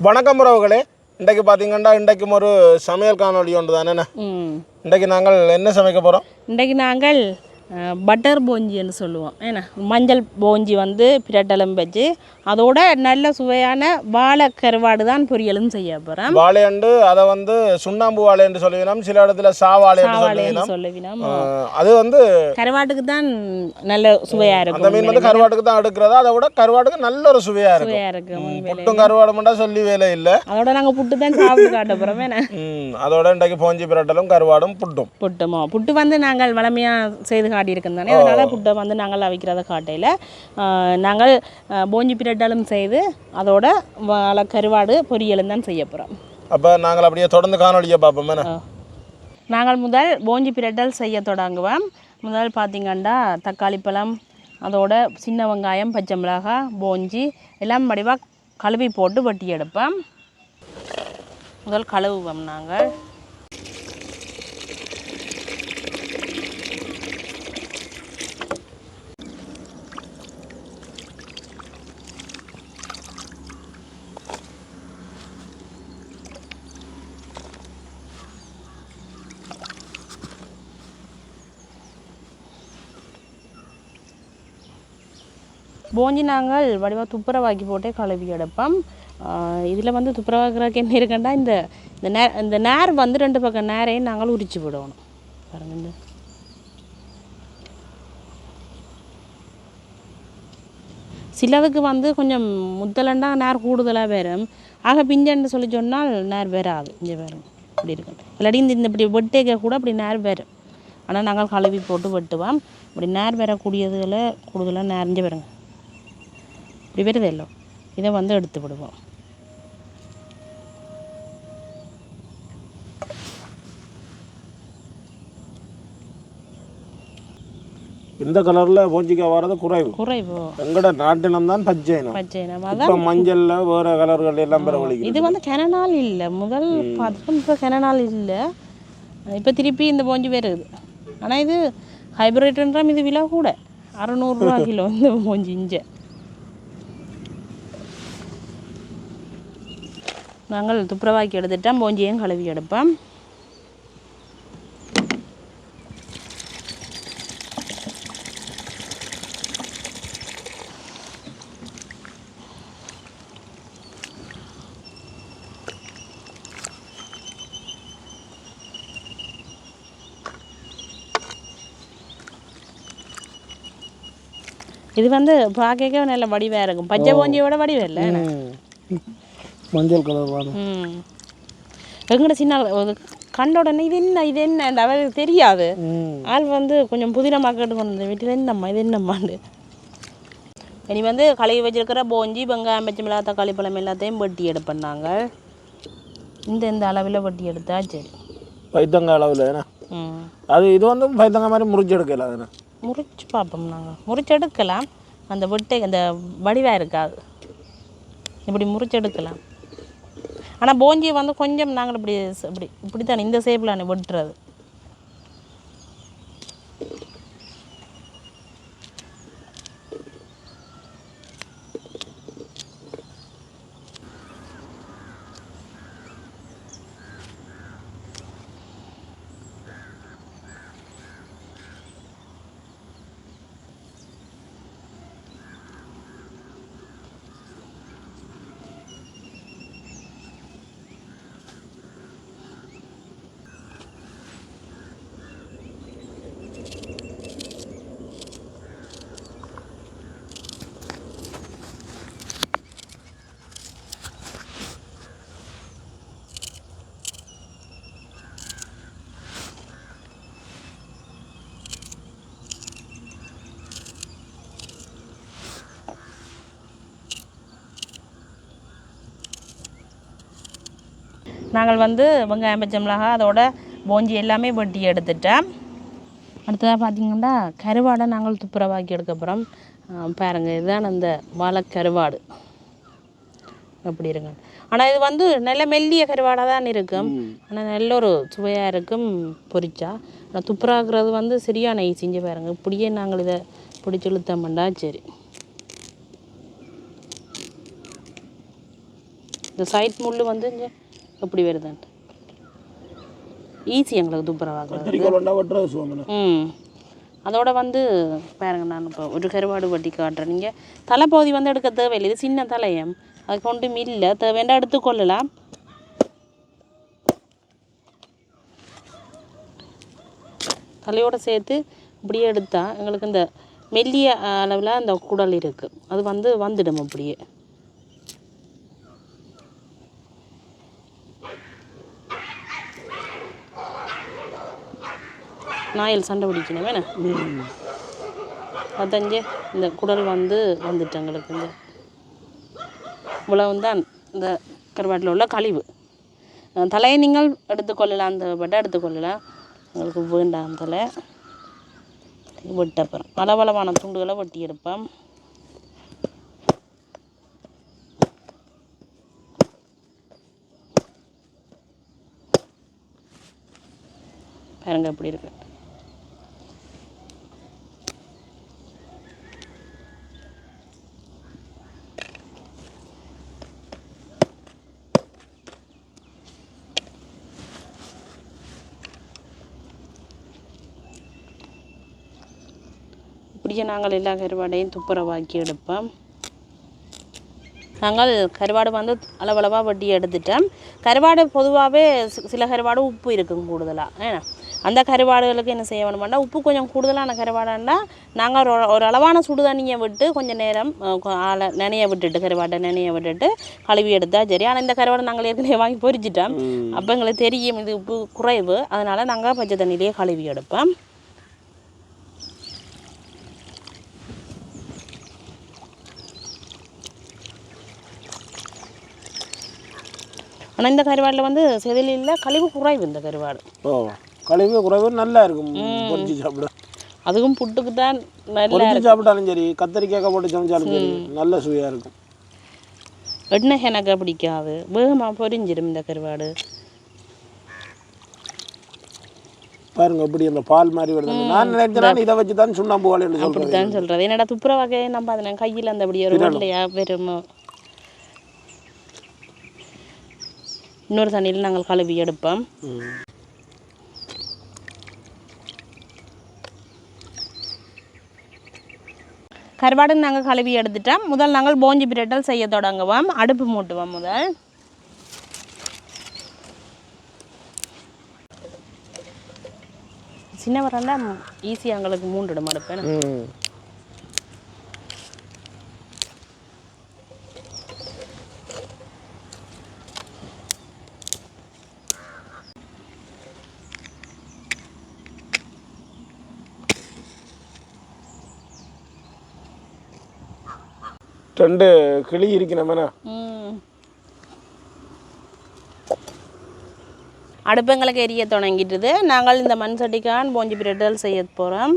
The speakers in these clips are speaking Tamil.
வணக்கம் உறவுகளே. இன்றைக்கு பார்த்தீங்கன்னா இன்றைக்கும் ஒரு சமையல் காணொளி ஒன்று தானே? இன்றைக்கு நாங்கள் என்ன சமைக்க போகிறோம் இன்றைக்கு நாங்கள் பட்டர் போஞ்சின்னு சொல்லுவோம். ஏன்னா மஞ்சள் போஞ்சி வந்து பிரட்டலும் வச்சு அதோட நல்ல சுவையான வாழை கருவாடு தான் பொரியலும் செய்ய போகிறோம் வாழையண்டு அதை வந்து சுண்ணாம்பு வாழைன்னு சொல்லுவினோம் சில இடத்துல சாவாழைன்னு சொல்லுவினோம் அது வந்து கருவாட்டுக்கு தான் நல்ல சுவையாக அந்த இருக்கும் மீன் வந்து கருவாட்டுக்கு தான் எடுக்கிறதா அதை விட கருவாட்டுக்கு நல்ல ஒரு சுவையாக இருக்கும். சுவையாக இருக்கும். புட்டும் கருவாடுமெண்டா சொல்லி வேலை இல்லை. அதோட நாங்கள் புட்டு தான் சாப்பிட்டு காட்ட போகிறோம் அதோட இன்றைக்கு போஞ்சி பிரட்டலும் கருவாடும் புட்டும். புட்டுமோ? புட்டு வந்து நாங்கள் வளமையாக செய்து காட்டியிருக்கோம் தானே. அதனால் புட்டை வந்து நாங்கள் அவிக்கிறத காட்டையில். நாங்கள் போஞ்சி பிரட்டலும் செய்து அதோட கருவாடு பொரியலும் தான் செய்ய போகிறோம் அப்போ நாங்கள் அப்படியே தொடர்ந்து காணொலியை பார்ப்போம். நாங்கள் முதல் போஞ்சி பிரட்டல் செய்ய தொடங்குவோம். முதல் பார்த்திங்கன்னா தக்காளி பழம் அதோட சின்ன வெங்காயம் பச்சை மிளகாய் போஞ்சி எல்லாம் வடிவாக கழுவி போட்டு வெட்டி எடுப்போம். முதல் கழுவுவோம் நாங்கள். போஞ்சி நாங்கள் வடிவாக துப்புரவாக்கி போட்டே கழுவி எடுப்போம். இதில் வந்து துப்புரவாக்குறதுக்கு என்ன இருக்குன்னா இந்த இந்த நே இந்த நேர் வந்து ரெண்டு பக்கம் நேரையும் நாங்கள் உரிச்சு விடணும் பாருங்க இந்த. சிலதுக்கு வந்து கொஞ்சம் முத்தலண்டா நேர் கூடுதலாக வரும். ஆக பிஞ்சன்னு சொல்லி சொன்னால் நேர் வராது. இங்கே வரும் இப்படி இருக்கும் இல்லாட்டி இந்த இந்த இப்படி வெட்டேக்க கூட அப்படி நேர் வரும். ஆனால் நாங்கள் கழுவி போட்டு வெட்டுவோம். இப்படி நேர் வரக்கூடியதுகளை கூடுதலாக நேரஞ்சு வருங்க இப்படி வருது எல்லாம் இதை வந்து எடுத்து விடுவோம். இந்த கலரில் போஞ்சிக்காய் வர்றது குறைவு. குறைவோ. எங்கட நாட்டினம் தான் பச்சை இனம் பச்சை நம்ம இப்போ மஞ்சள்ல வேற கலர்கள் எல்லாம் பிரபலிக்குது இது வந்து கெனநாள் இல்லை. முதல் பார்த்துட்டு இப்போ கெனநாள் இல்லை. இப்போ திருப்பி இந்த போஞ்சி வருது. ஆனால் இது ஹைப்ரிட்ன்றாம் இது விலை கூட. அறநூறுரூவா கிலோ இந்த போஞ்சி இஞ்ச. நாங்கள் துப்புரவாக்கி எடுத்துட்டோம் போஞ்சியும் கழுவி எடுப்போம். இது வந்து பார்க்க நல்ல வடிவாக இருக்கும். பச்சை போஞ்சியோட வடிவம் இல்லை. மஞ்சள் கலர் வரும் ம். எங்கட சின்ன கண்ட உடனே இது என்ன இது என்ன அவருக்கு தெரியாது. ஆள் வந்து கொஞ்சம் புதினமாக கேட்டு கொண்டு வீட்டில் என்னம்மா இது என்னம்மாண்டு இனி வந்து கழுவி வச்சிருக்கிற போஞ்சி வெங்காயம் பச்சை மிளகாய் தக்காளி பழம் எல்லாத்தையும் வெட்டி எடுப்போம் நாங்கள். இந்த இந்த அளவில் வெட்டி எடுத்தா சரி. பைத்தங்காய் அளவில் ஏன்னா அது இது வந்து பைத்தங்காய் மாதிரி முறிச்சு எடுக்கல அதுன்னு முறிச்சு பார்ப்போம் நாங்கள். முறிச்சு எடுக்கலாம். அந்த வெட்டை அந்த வடிவாக இருக்காது. இப்படி முறிச்சு எடுக்கலாம். ஆனால் போஞ்சி வந்து கொஞ்சம் நாங்கள் இப்படி இப்படி இப்படி தானே இந்த ஷேப்பில் வெட்டுறது நாங்கள் வந்து வெங்காயம் பச்சை மிளகா அதோட போஞ்சி எல்லாமே வெட்டி எடுத்துட்டேன். அடுத்ததாக பார்த்தீங்கன்னா கருவாடை நாங்கள் துப்புரவாக்கி எடுக்க போகிறோம் பாருங்கள் இதுதான் அந்த வாழை கருவாடு அப்படி இருங்க. ஆனால் இது வந்து நல்ல மெல்லிய கருவாடாக தான் இருக்கும் ஆனால் நல்ல ஒரு சுவையாக இருக்கும் பொரிச்சா. ஆனால் துப்புராக்குறது வந்து சரியான செஞ்சு பாருங்க. இப்படியே நாங்கள் இதை பிடிச்சி இழுத்தோம்னா சரி. இந்த சைட் முள் வந்து இங்கே எப்படி வருதுன்ட்டு? ஈஸி எங்களுக்கு வெட்டுறது சுகமண்ணா ம். அதோட வந்து பாருங்க நான் இப்போ ஒரு கருவாடு வட்டி காட்டுறேன். நீங்கள் தலைப்பகுதி வந்து எடுக்க தேவையில்லை. இது சின்ன தலையம். அது கொண்டு மில்ல. தேவையான எடுத்துக்கொள்ளலாம் தலையோடு சேர்த்து இப்படியே எடுத்தால் எங்களுக்கு இந்த மெல்லிய அளவில் அந்த குடல் இருக்குது அது வந்து வந்துடும் அப்படியே. நாயல் சண்டை பிடிக்கணும் வேணா? பதினஞ்சு இந்த குடல் வந்து வந்துட்டு எங்களுக்கு இந்த இவ்வளவு தான் இந்த கருவாட்டில் உள்ள கழிவு. தலையை நீங்கள் எடுத்துக்கொள்ளலாம் அந்த பட்டை எடுத்துக்கொள்ளலாம் உங்களுக்கு வேண்டாம் தலை. வெட்டப்புறம் பலபலமான துண்டுகளை வெட்டி எடுப்போம். பாருங்க எப்படி இருக்கு. இப்படியே நாங்கள் எல்லா கருவாடையும் துப்புரவாக்கி எடுப்போம். நாங்கள் கருவாடு வந்து அளவளவாக வட்டி எடுத்துட்டோம். கருவாடு பொதுவாகவே சில கருவாடு உப்பு இருக்கும் கூடுதலாக ஏன்னா அந்த கருவாடுகளுக்கு என்ன செய்ய வேணுமாண்டா உப்பு கொஞ்சம் கூடுதலான கருவாடாண்டா நாங்கள் ஒரு ஒரு அளவான சுடு தண்ணியை விட்டு கொஞ்சம் நேரம் ஆளை நனைய விட்டுட்டு கருவாட்டை நனைய விட்டுட்டு கழுவி எடுத்தால் சரி. ஆனால் இந்த கருவாடை நாங்கள் ஏற்கனவே வாங்கி பொரிச்சிட்டோம் அப்போ எங்களுக்கு தெரியும் இது உப்பு குறைவு. அதனால் நாங்கள் பச்சை தண்ணியிலேயே கழுவி எடுப்போம். ஆனால் இந்த கருவாடில் வந்து செதிலில் கழிவு குறைவு இந்த கருவாடு. ஓ கழிவு குறைவு நல்லா இருக்கும். பொரிச்சு சாப்பிட. அதுவும் புட்டுக்கு தான் நல்ல சாப்பிட்டாலும் சரி கத்திரிக்காய் போட்டு சமைச்சாலும் சரி நல்ல சுவையாக இருக்கும். எண்ணெய் எனக்கு பிடிக்காது. வேகமாக பொரிஞ்சிடும் இந்த கருவாடு. பாருங்க எப்படி அந்த பால் மாதிரி வருது. நான் நினைச்சேன் இதை வச்சு தான் சுண்ணாம்பு சொல்கிறேன் அப்படித்தான் சொல்கிறது என்னடா துப்புர வகையை நம்ம அதை கையில் அந்த அப்படி ஒரு வெள்ளையா வெறுமோ இன்னொரு தண்ணியில் நாங்கள் கழுவி எடுப்போம். கருவாடு நாங்கள் கழுவி எடுத்துட்டோம். முதல் நாங்கள் போஞ்சி பிரட்டல் செய்ய தொடங்குவோம். அடுப்பு மூட்டுவோம் முதல். சின்ன வரலாம் ஈஸியாக எங்களுக்கு மூண்டுடும் அடுப்பு. ரெண்டு கிளி இருக்கணுமேண்ணா ம். எரிய தொடங்கிட்டுது. நாங்கள் இந்த மண் சட்டிக்கான் போஞ்சி பிரட்டல் செய்ய போகிறோம்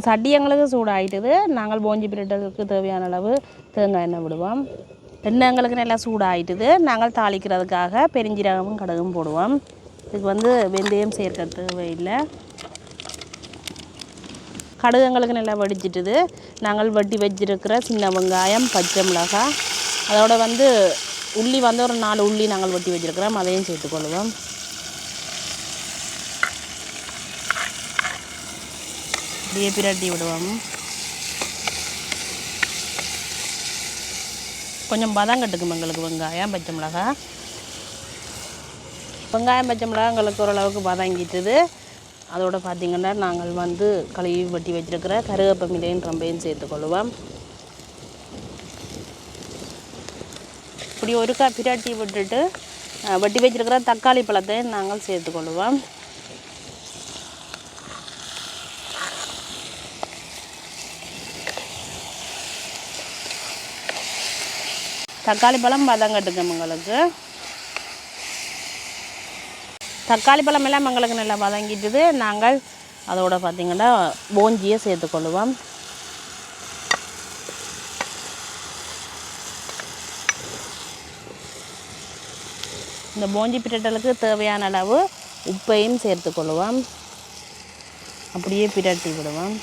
சட்டி எங்களுக்கு சூடாகிட்டுது நாங்கள் போஞ்சி பிரட்டலுக்கு தேவையான அளவு தேங்காய் எண்ணெய் விடுவோம். எண்ணெய் எங்களுக்கு நல்லா சூடாயிட்டுது. நாங்கள் தாளிக்கிறதுக்காக பெருஞ்சீரகமும் கடுகும் போடுவோம். இதுக்கு வந்து வெந்தயம் சேர்க்க தேவையில்லை. கடுகங்களுக்கு நல்லா வடிச்சிட்டுது நாங்கள் வட்டி வச்சிருக்கிற சின்ன வெங்காயம் பச்சை மிளகாய் அதோட வந்து உள்ளி வந்து ஒரு நாலு உள்ளி நாங்கள் வட்டி வச்சிருக்கிறோம். அதையும் சேர்த்துக்கொள்வோம் அப்படியே பிரட்டி விடுவோம். கொஞ்சம் பதம் கட்டுக்கும் எங்களுக்கு வெங்காயம் பச்சை மிளகாய் வெங்காயம் பச்சை மிளகாய் எங்களுக்கு ஓரளவுக்கு பதங்கிட்டுது அதோடு பார்த்திங்கன்னா நாங்கள் வந்து கழுவி வெட்டி வச்சிருக்கிற கருகப்பமிலையும் ரொம்பையும் சேர்த்துக்கொள்வோம் இப்படி ஒருக்கா பிரட்டி விட்டுட்டு வட்டி வெட்டி வச்சிருக்கிற தக்காளி பழத்தையும் நாங்கள் சேர்த்துக்கொள்வோம் தக்காளி பழம் பதங்கட்டுங்க உங்களுக்கு. தக்காளி பழம் எல்லாம் எங்களுக்கு நல்லா வதங்கிட்டுது. நாங்கள் அதோட பார்த்திங்கன்னா போஞ்சியை சேர்த்துக்கொள்ளுவோம் இந்த போஞ்சி பிரட்டலுக்கு தேவையான அளவு உப்பையும் சேர்த்துக்கொள்வோம் அப்படியே பிரட்டி விடுவோம்.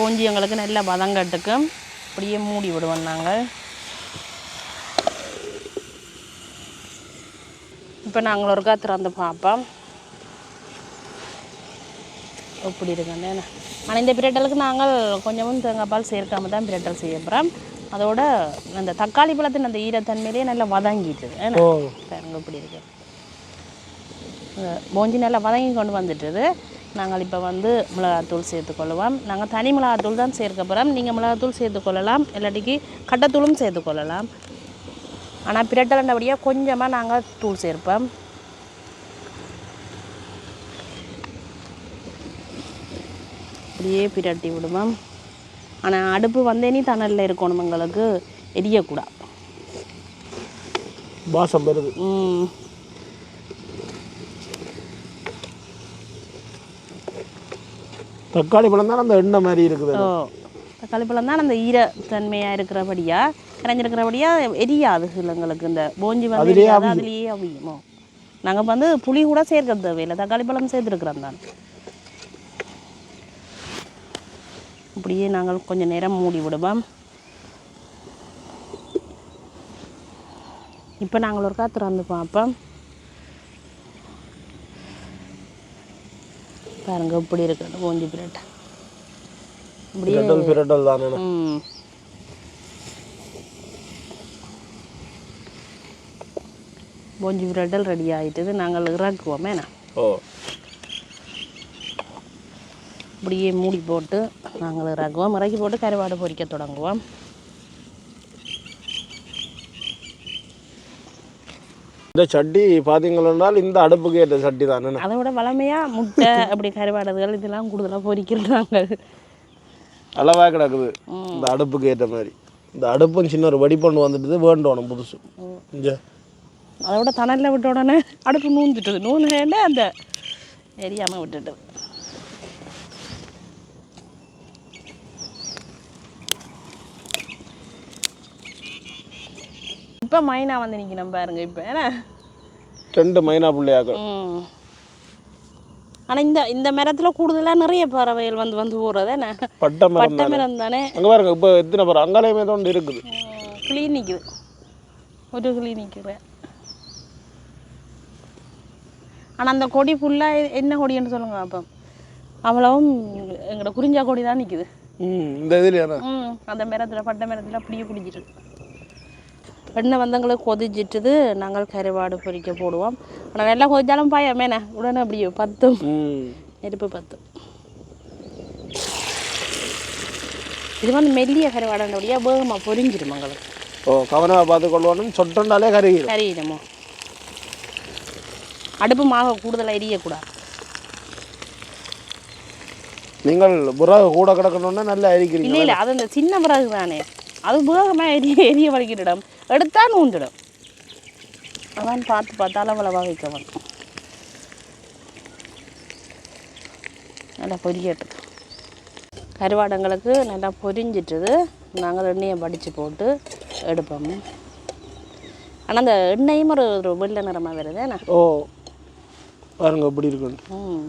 போஞ்சி எங்களுக்கு நல்ல வதங்கட்டுக்கும் அப்படியே மூடி விடுவோம் நாங்கள். இப்போ நாங்கள் ஒருக்கா திறந்து பார்ப்போம். எப்படி இருக்குன்னு. ஆனால் இந்த பிரட்டலுக்கு நாங்கள் கொஞ்சமும் தேங்காய் பால் சேர்க்காம தான் பிரட்டல் செய்ய போகிறோம். அதோட அந்த தக்காளி பழத்தின் அந்த ஈரத்தன்மையிலேயே நல்லா வதங்கிட்டு ஏன்னா ஓ. பாருங்க இப்படி இருக்கு. போஞ்சி நல்லா வதங்கி கொண்டு வந்துட்டுது நாங்கள் இப்போ வந்து மிளகாத்தூள் சேர்த்துக்கொள்ளுவோம். நாங்கள் தனி மிளகாத்தூள் தான் சேர்க்க போகிறோம் நீங்கள் மிளகாத்தூள் சேர்த்துக்கொள்ளலாம். இல்லாட்டிக்கு கட்டத்தூளும் சேர்த்துக்கொள்ளலாம். ஆனால் பிரட்டலண்டபடியாக கொஞ்சமாக நாங்கள் தூள் சேர்ப்போம். அப்படியே பிரட்டி விடுவோம். ஆனால் அடுப்பு வந்தேனி தணலில் இருக்கணும் எங்களுக்கு. எரியக்கூடாது. வாசம் வருது. ம். தக்காளி பழம் தான் அந்த எண்ணெய் மாதிரி இருக்குது. ஓ தக்காளி பழம் தான் அந்த ஈரத்தன்மையாக இருக்கிறபடியா கரைஞ்சிருக்கிறபடியா எரியாது எங்களுக்கு இந்த போஞ்சி வந்து அதுலயே அவியுமோ. நாங்கள் வந்து புளி கூட சேர்க்க தேவையில்லை தக்காளி பழம் சேர்த்துருக்குறோம் தான். அப்படியே நாங்கள் கொஞ்சம் நேரம் மூடி விடுவோம். இப்போ நாங்கள் ஒரு காற்று திறந்து பார்ப்போம். பாருங்க இப்படி இருக்குது போஞ்சி பிரெட் அப்படியே பிரட்டல் தானே. ரெடி ஆகிட்டது நாங்கள் இறக்குவோம் ஓ. அப்படியே மூடி போட்டு நாங்கள் இறக்குவோம். இறக்கி போட்டு கருவாடு பொரிக்க தொடங்குவோம். இந்த சட்டி பார்த்தீங்கன்னா இந்த அடுப்புக்கு ஏற்ற சட்டி தானே. அதை விட வளமையாக முட்டை அப்படி கருவாடுகள் இதெல்லாம் கூடுதலாக பொரிக்கிறாங்க அளவாக கிடக்குது. இந்த அடுப்புக்கு ஏற்ற மாதிரி. இந்த அடுப்பும் சின்ன ஒரு வெடிப்பொண்டு வந்துட்டு வேண்டணும் புதுசு. இங்கே. அதை விட தணலில் விட்ட உடனே அடுப்பு நூந்துட்டுது. நூந்துட்டே அந்த எரியாமல் விட்டுட்டு இப்போ மைனா வந்து நிற்கணும் பாருங்க இப்போ ஏன்னா ரெண்டு மைனா பிள்ளையாக்கள். ம். ஆனால் இந்த இந்த மரத்தில் கூடுதலாக நிறைய பறவைகள் வந்து வந்து போகிறது என்ன? பட்டை மரம் தானே. அங்கே பாருங்க இப்போ எத்தனை பேர் அங்காலயமே தான் இருக்குது. கிளி நிற்குது ஒரு கிளி நிற்கிறேன் ஆனால் அந்த கொடி ஃபுல்லாக என்ன கொடின்னு சொல்லுங்க அப்போ. அவ்வளவும் எங்களோட குறிஞ்சா கொடி தான் நிற்குது ம் இந்த ம் அந்த மரத்தில் பட்டை மரத்தில் அப்படியே பிடிச்சிட்டு எண்ணெய் வந்தங்களுக்கு கொதிச்சிட்டுது நாங்கள் கருவாடு பொரிக்க போடுவோம். ஆனால் நல்லா கொதிச்சாலும் பயமேண்ணே உடனே அப்படியே பத்தும். நெருப்பு பத்தும். இது வந்து மெல்லிய கருவாடனுடைய வேகமாக பொரிஞ்சிடும் எங்களுக்கு ஓ கவனமாக பார்த்து கொள்ளணும் சொட்டண்டாலே கருகிடும்? கறியிடுமோ அடுப்பு மாக கூடுதலாக எரியக்கூடாது. நீங்கள் புறாக கூட கிடக்கணுன்னா நல்லா அரிக்கிறீங்க இல்லை இல்லை அது இந்த சின்ன பிறகு தானே. அது வேகமாக எரிய எரிய வலிக்கிடும் எடுத்தா நூந்துடும். அதான் பார்த்து பார்த்து அளவளவாக வைக்கவன். நல்லா பொரியட்டும் கருவாடங்களுக்கு நல்லா பொரிஞ்சிட்டுது நாங்கள் எண்ணெயை வடித்து போட்டு எடுப்போம். ஆனால் அந்த எண்ணெயும் ஒரு ஒரு வெள்ளை நிறமாக வருது ஓ பாருங்க எப்படி இருக்குன்னு ம்.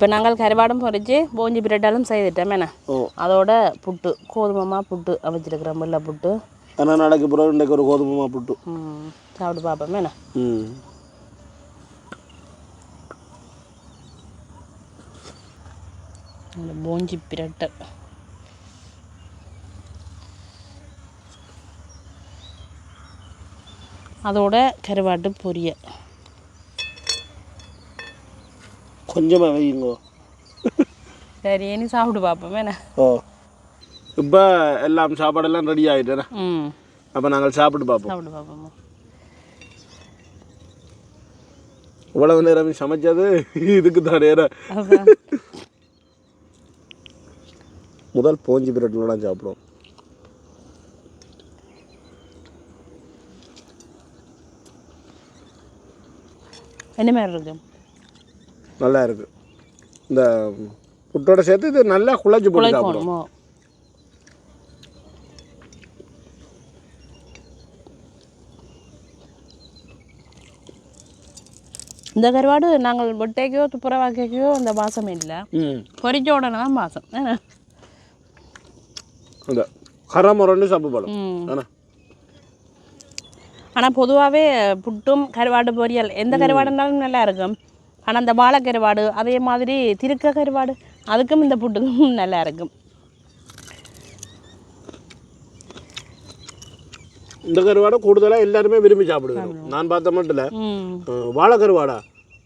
இப்போ நாங்கள் கருவாடும் பொரிச்சு போஞ்சி பிரெட்டாலும் செய்துட்டோம் என்ன? அதோட புட்டு கோதுமமா புட்டு அமைச்சிருக்கிறோம் வெள்ளை புட்டு. ஆனால் நாளைக்கு பிறகு இன்றைக்கு ஒரு கோதுமை புட்டு. சாப்பிட்டு பார்ப்போம் என்ன? இந்த போஞ்சி பிரட்டை. அதோட கருவாட்டு பொரியல். கொஞ்சமாக வையுங்கோ சரி இனி சாப்பிட்டு பார்ப்போம் ஓ. இப்போ எல்லாம் சாப்பாடெல்லாம் ரெடி ஆகிட்டேனே ம். அப்போ நாங்கள் சாப்பிட்டு பார்ப்போம் சாப்பிட்டு பார்ப்போம் இவ்வளவு நேரம் சமைச்சது இதுக்கு தான் நேரம் முதல் போஞ்சி பிரெட்லாம் சாப்பிடுவோம். என்ன மாதிரி இருக்கு? நல்லா இருக்கு இந்த புட்டோட சேர்த்து இது நல்லா குழச்சி போட்டு சாப்பிடும் இந்த கருவாடு நாங்கள் வெட்டைக்கோ துப்புரவாக்கைக்கோ அந்த வாசம் இல்லை. பொறிச்ச உடனே தான் வாசம். அந்த கரமுரன்னு சாப்பிடலாம் ஆனால் ஆனால் பொதுவாகவே புட்டும் கருவாடு பொரியல் எந்த கருவாடு இருந்தாலும் நல்லா இருக்கும். ஆனால் அந்த வாழை கருவாடு அதே மாதிரி திருக்க கருவாடு அதுக்கும் இந்த புட்டுக்கும் நல்லா இருக்கும். இந்த கருவாடை கூடுதலாக எல்லாருமே விரும்பி சாப்பிடுவோம் நான் பார்த்த மட்டும் இல்லை ம். வாழை கருவாடா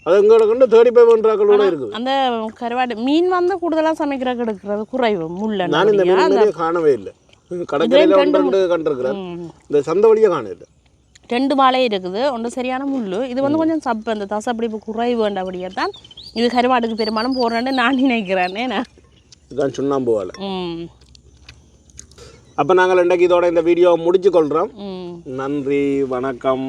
அது எங்களை கண்டு தேடி போய் பண்ணுறாக்களோட இருக்குது. அந்த கருவாடு மீன் வந்து கூடுதலாக சமைக்கிறதுக்கு எடுக்கிறது குறைவு முள்ள நான் இந்த. மீன் காணவே இல்லை. கடற்கரையில் கண்டிருக்கிறேன். இந்த சந்த வழியே காணல ரெண்டு வாழை இருக்குது. ஒன்று சரியான முள் இது வந்து கொஞ்சம் சப்பு அந்த தசப்பிடிப்பு குறைவு வேண்டபடியே தான் இது கருவாடுக்கு பெரும்பாலும் போடுறேன்னு நான் நினைக்கிறேன் இதுதான் சுண்ணாம்பு வாழை அப்போ நாங்கள் இன்றைக்கு இதோட இந்த வீடியோவை முடிச்சு கொள்கிறோம் நன்றி வணக்கம்.